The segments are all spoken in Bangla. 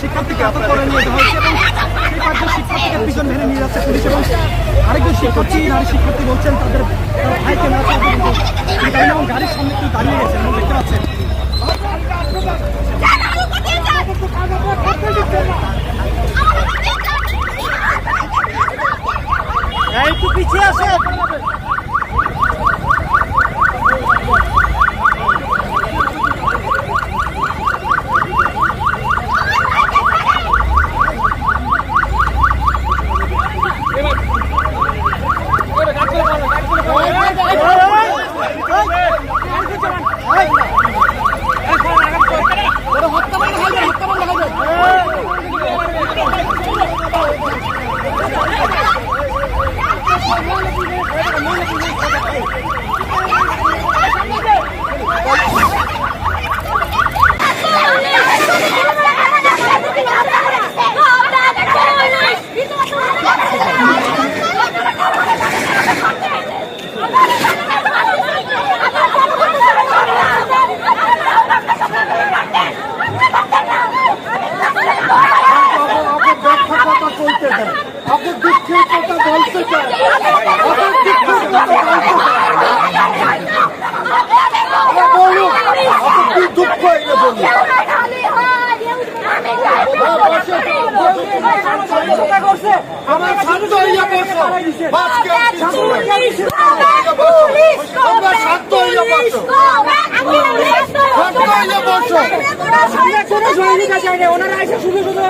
শিক্ষার্থীকে আটক করে নিয়ে যাওয়া হয়েছে এবং সেই পাঁচজন শিক্ষার্থীকে পিছন মেরে নিয়ে যাচ্ছে শিক্ষার্থী বলছেন তাদের ভাইকে না এবং গাড়ি এবং গাড়ির সামনে একটু দাঁড়িয়ে গেছেন দেখতে পাচ্ছেন একটু পিছিয়ে আসে। আপনি দুঃখের কথা বলতে চান। আপনি দুঃখের কথা বলতে কি দুঃখ বলুন? আমার শান্ত হইয়া বসো। বাসকে শান্ত হইয়া বসো। শান্ত হইয়া বসো কোনো সহযোগিতা চাই না ওনারা এসে শুধু শুধু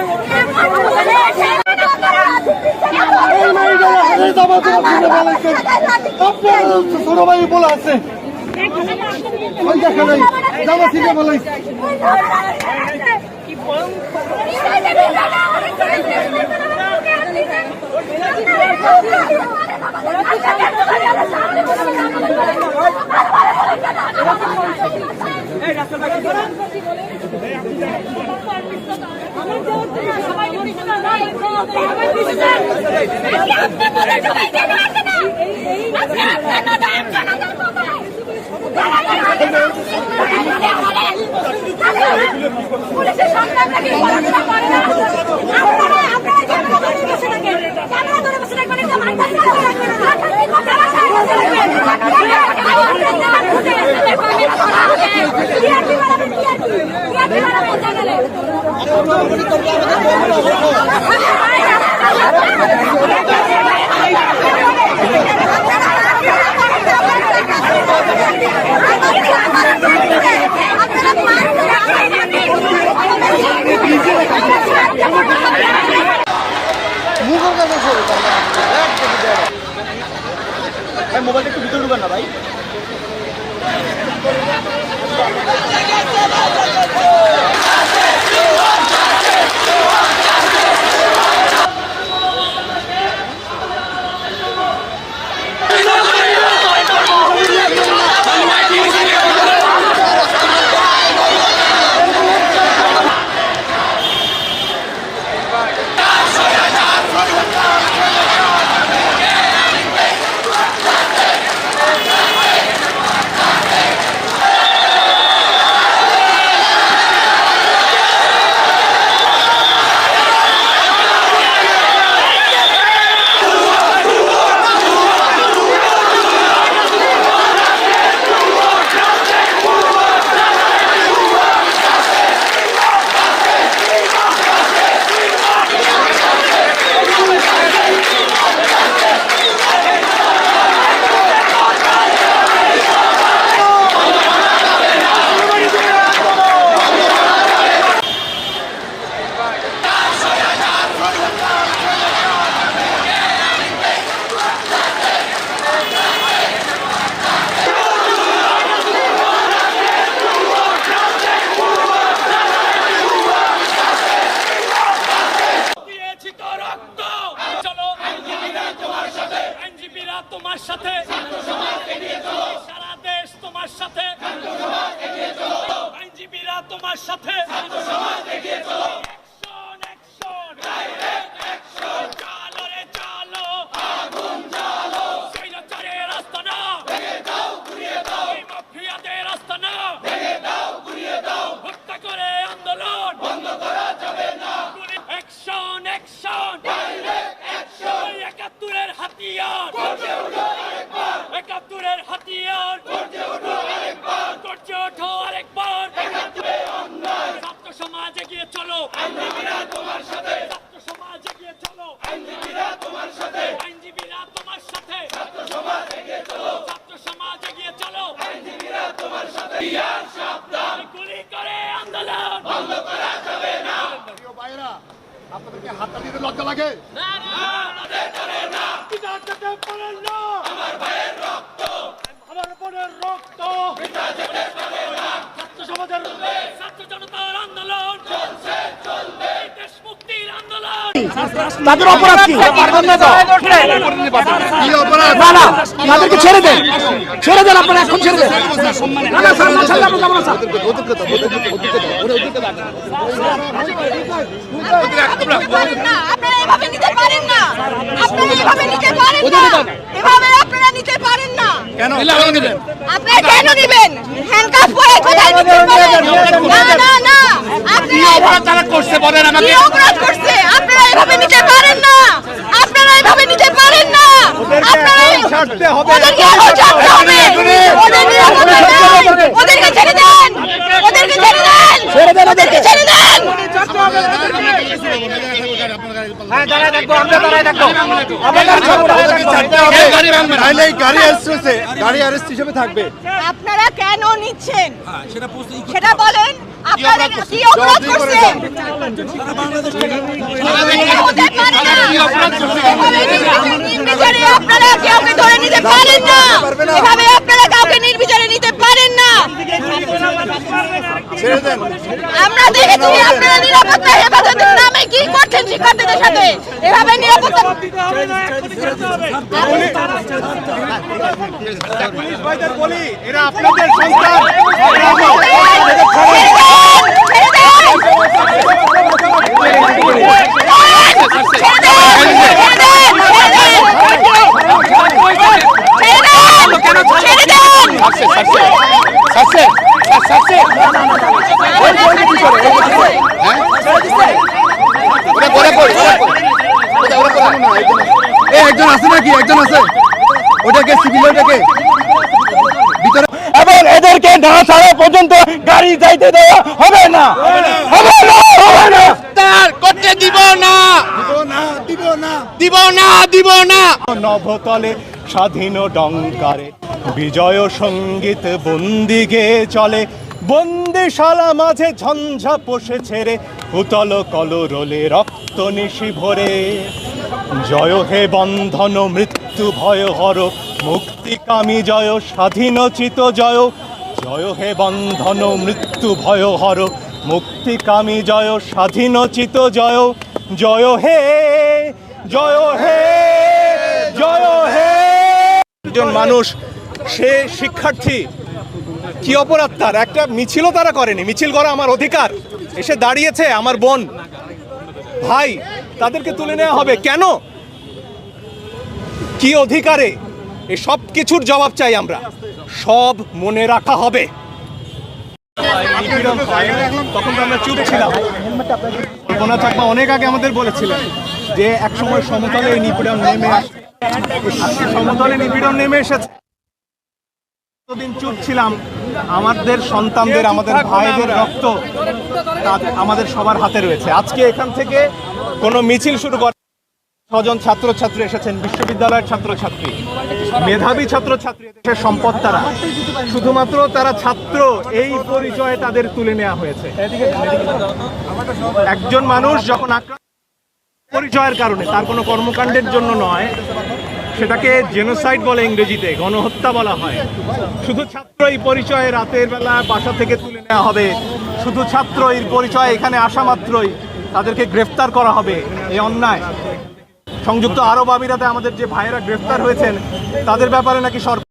এই মেয়েগুলো হাজির দাবা তোমার শুনে বলেছেন আপনার ছোট ভাই বলে আছে ওই দেখেন এই জামা ছিঁড়ে বলেছে পুলিশের সন্তানটাকে পড়াশোনা করে না আপনারা আপনারা ক্যামেরা ধরে বসে থাকেন ক্যামেরা ধরে বসে থাকবেন একটা মাইন্ড মুখের কাছে সরে ভাই মোবাইলটা একটু ভিতরে ঢুকান না ভাই। দিয়েছি তো রক্ত চলো আইনজীবীরা তোমার সাথে আইনজীবীরা তোমার সাথে সারা দেশ তোমার সাথে আইনজীবীরা তোমার সাথে। একশো আইনজীবীরা তোমার সাথে। আইনজীবীরা তোমার সাথে। ছাত্র সমাজ এগিয়ে চলো। ছাত্র সমাজ এগিয়ে চলো। আইনজীবীরা তোমার সাথে। ইয়ার সাবধান। গুলি করে আন্দোলন। বন্ধ করা যাবে না। প্রিয় ভাইরা আপনাদেরকে হাততালি দিতে লজ্জা লাগে? না না আমাদের করে না পিতা যেতে পারেন না। আমার ভাইয়ের রক্ত। আমার বোনের রক্ত। পিতা যেতে পারে না। ছাত্র সমাজের ছাত্র তাদের অপরাধ কি না না তাদেরকে ছেড়ে দেন ছেড়ে দেন আপনারা এখন ছেড়ে দেন না না স্যার না ছাড়লে আমরা যাব না স্যার আপনারা এভাবে নিতে পারেন না আপনারা এভাবে নিতে পারেন না এভাবে আপনারা নিতে পারেন না কেন আপনারা কেন নেবেন হ্যান্ডকাফ পরে কোথায় নিতে পারেন না না না আপনারা অপরাধ তারা করছে বলেন আমাকে অপরাধ করছে আপনারা এভাবে নিতে পারেন না আপনারা এভাবে নিতে পারেন না আপনারা হবে ওদেরকে এখন ছাড়তে হবে। ওদের নিরাপত্তা ওদেরকে ছেড়ে দেন। ওদেরকে ছেড়ে দেন। ছেড়ে দেন ওদেরকে। ছেড়ে দেন। নাইলে এই গাড়ি অ্যারেস্ট গাড়ি অ্যারেস্ট হিসেবে থাকবে। আপনারা কেন নিচ্ছেন? সেটা বলেন। আপনারা কি অপরাধ করছেন? আপনারা কাউকে ধরে নিতে পারেন না এভাবে আপনারা কাউকে নির্বিচারে নিতে পারেন না আমরা দেখেছি আপনারা নিরাপত্তা হেফাজতের নামে কি করছেন শিক্ষার্থীদের সাথে? এভাবে নিরাপত্তা বলি এরা আপনাদের সন্তান। এই একজন আছে নাকি? একজন আছে। ওটাকে সিভিল ওটাকে ভিতরে এবং এদেরকে না ছাড়া পর্যন্ত গাড়ি যাইতে দেওয়া হবে না। হবে না। হবে না করতে দিব না। দিব না দিব না। দিব না দিব না। নভতলে স্বাধীন ডঙ্কারে বিজয় সংগীত বন্দি গেয়ে চলে। বন্দিশালা মাঝে ঝঞ্ঝা পোষে ছেড়ে উতল কলরলে রক্ত নিশি ভরে। জয় হে বন্ধন, মৃত্যু ভয় হর, মুক্তিকামী জয়, স্বাধীনচিত জয়। জয় হে বন্ধন, মৃত্যু ভয় হর, মুক্তিকামী জয়, স্বাধীনচিত জয়। জয় হে জয় হে জয় হে। একজন মানুষ, সে শিক্ষার্থী, কি অপরাধ তার? একটা মিছিলও তারা করেনি। মিছিল করা আমার অধিকার। এসে দাঁড়িয়েছে আমার বোন। ভাই, তাদেরকে তুলে নেওয়া হবে। কেন? কি অধিকারে? এ সব কিছুর জবাব চাই আমরা। সব মনে রাখা হবে। তখন তো আমরা চুপ ছিলাম। অনেক আগে আমাদের বলেছিলেন যে, একসময় সমতলে এই নিপীড়ন নেমে আজকে সমতলে নিপীড়ন নেমে এসেছে। এতদিন চুপ ছিলাম। আমাদের সন্তানদের, আমাদের ভাইদের রক্ত আমাদের সবার হাতে রয়েছে। আজকে এখান থেকে কোনো মিছিল শুরু করে ছজন ছাত্রছাত্রী এসেছেন, বিশ্ববিদ্যালয়ের ছাত্রছাত্রী। মেধাবী ছাত্রছাত্রী দেশের সম্পদ তারা। শুধুমাত্র তারা ছাত্র, এই পরিচয়ে তাদের তুলে নেওয়া হয়েছে। একজন মানুষ যখন আক্রান্ত পরিচয়ের কারণে, তার কোনো কর্মকাণ্ডের জন্য নয়। সেটাকে জেনোসাইড বলে ইংরেজিতে গণহত্যা বলা হয়। শুধু ছাত্র এই পরিচয়ে রাতের বেলা বাসা থেকে তুলে নেওয়া হবে। শুধু ছাত্র এই পরিচয়ে এখানে আসা মাত্রই তাদেরকে গ্রেফতার করা হবে এই অন্যায়। সংযুক্ত আরব আমিরাতে আমাদের যে ভাইয়েরা গ্রেফতার হয়েছেন, তাদের ব্যাপারে নাকি সরকার